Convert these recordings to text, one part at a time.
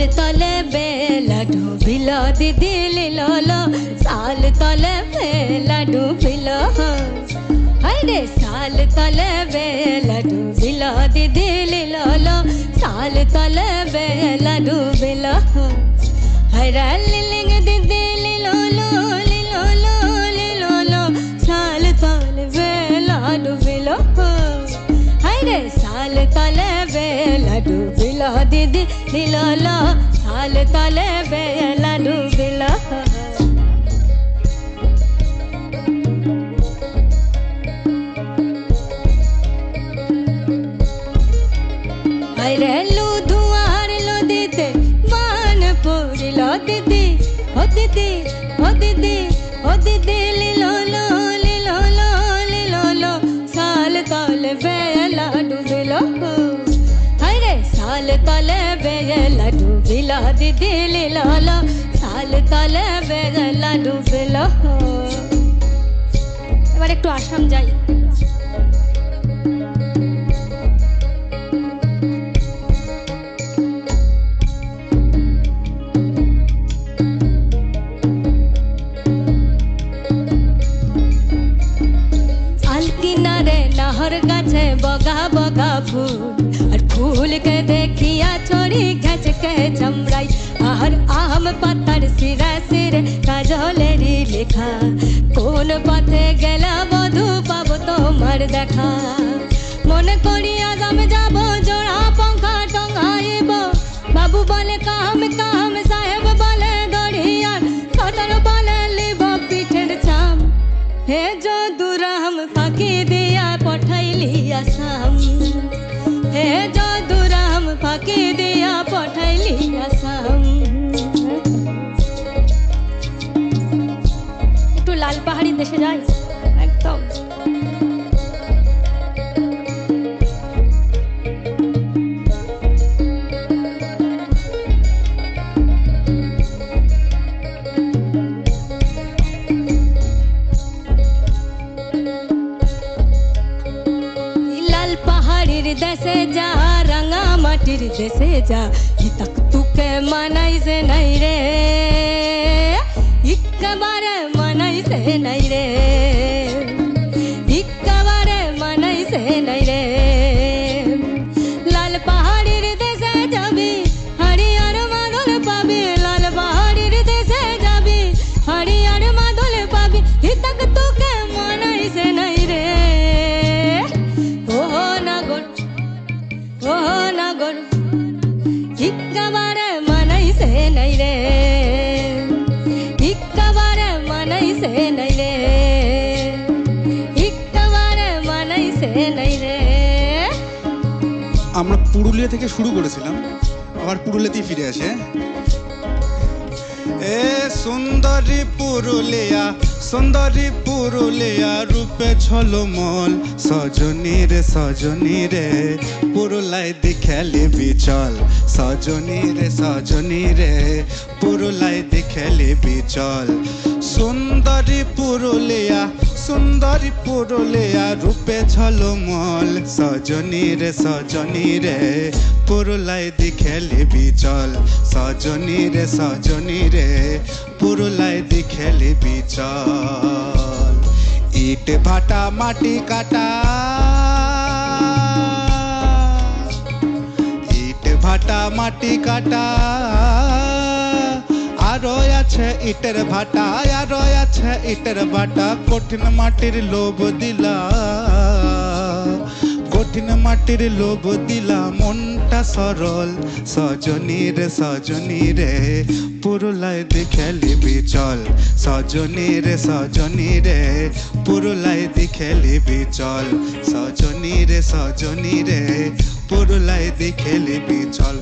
সাল তলে বেলা ডুবিল দিদি লিলল সাল তলে বেলা ডুবিল আরে সাল তলে বেলা ডুবিল দিদি লিলল সাল তলে বেলা ডুবিল হরা লিলিং দিদি লিলল লিলল লিলল সাল তলে বেলা ডুবিল হাইরে সাল তলে বেলা ডুবিল দিদি দিলল সাল তলে বেলা ডুবিল হাইরে লুধুয়ার লদিতে মান পড়িল দিদি ও দিদি ও দিদি ও দিদি ডুবিল দিদি লিলল সাল তলে বেলা এবার একটু আসাম যাই নাহর গাছে বগা বগা ফুল আর ফুলকে দেখিয়া চমড়াই আর আম পাতার সিরা সিরে কাজলেরই লেখা। কোন পথে গেলা বধু পাবো তোমার দেখা। মনে করি আজ আমি যাব জোড়া পঙ্খা টঙ্গাইব। বাবু বলে, কাম কাম, সাহেব বলে দড়িয়ার ছোটর বলে, লিব পিঠের চাম হে যদুরাম, ফাঁকি দিয়া পঠাইলি আসাম। পাহাড়ি দেশে যাই একদম লাল পাহাড়ির দেশে যা রাঙা মাটির দেশে যা ইতক তুকে মানাই সে নাই রে ইকবারে মানাই সে নাই আমরা পুরুলিয়া থেকে শুরু করেছিলাম আবার পুরুলিয়াতেই ফিরে আসে এ সুন্দরী পুরুলিয়া সুন্দরী পুরুলিয়া রূপে ছলমল সজনী রে সজনী রে পুরুলাই দিখালি বিচল। সজনী রে সজনী রে পুরুলাই দিখালি বিচল। সুন্দরী পুরুলিয়া সুন্দরী পুরুলিয়া, রূপে ঝলমল। সজনী রে সজনী রে পুরুলাই দিখেলি বিচল। সজনী রে সজনী রে পুরুলাই দিখেলি বিচল। ইট ভাটা, মাটি কাটা। ইট ভাটা, মাটি কাটা। আরও আছে ইটের ভাটা, আরও আছে ইটের ভাটা। কঠিন মাটির লোভ দিলা কঠিন মাটির লোভ দিলা, মনটা সরল। সজনী রে সজনী রে পুরুলাই দেখেলি বিচল সজনী রে সজনী রে পুরুলাই দেখেলি বিচল সজনী রে সজনী রে পুরুলাই দেখেলি বিচল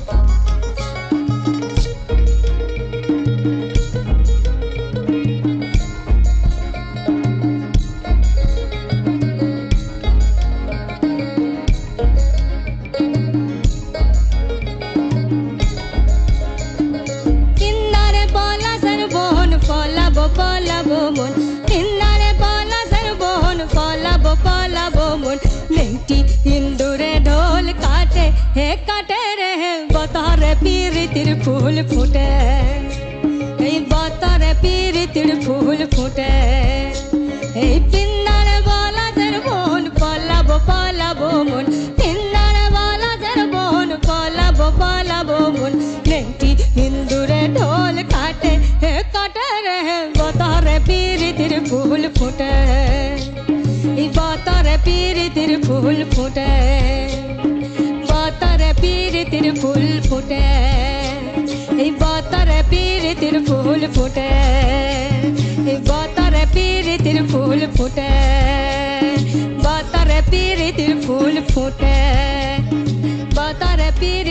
bomun Innale bola zar bohon fola bo fola bomun Lengti indure ढोल काटे हे काटे रे बता रे पीर तिर फूल फूटे बता रे पीर तिर फूल फूटे ফুল ফুটে বাতারে পিরিতির ফুল ফুটে এই বাতারে পিরিতির ফুল ফুটে এই বাতারে পিরিতির ফুল ফুটে বাতারে পিরিতির ফুল ফুটে বাতারে পিরিতির ফুল ফুটে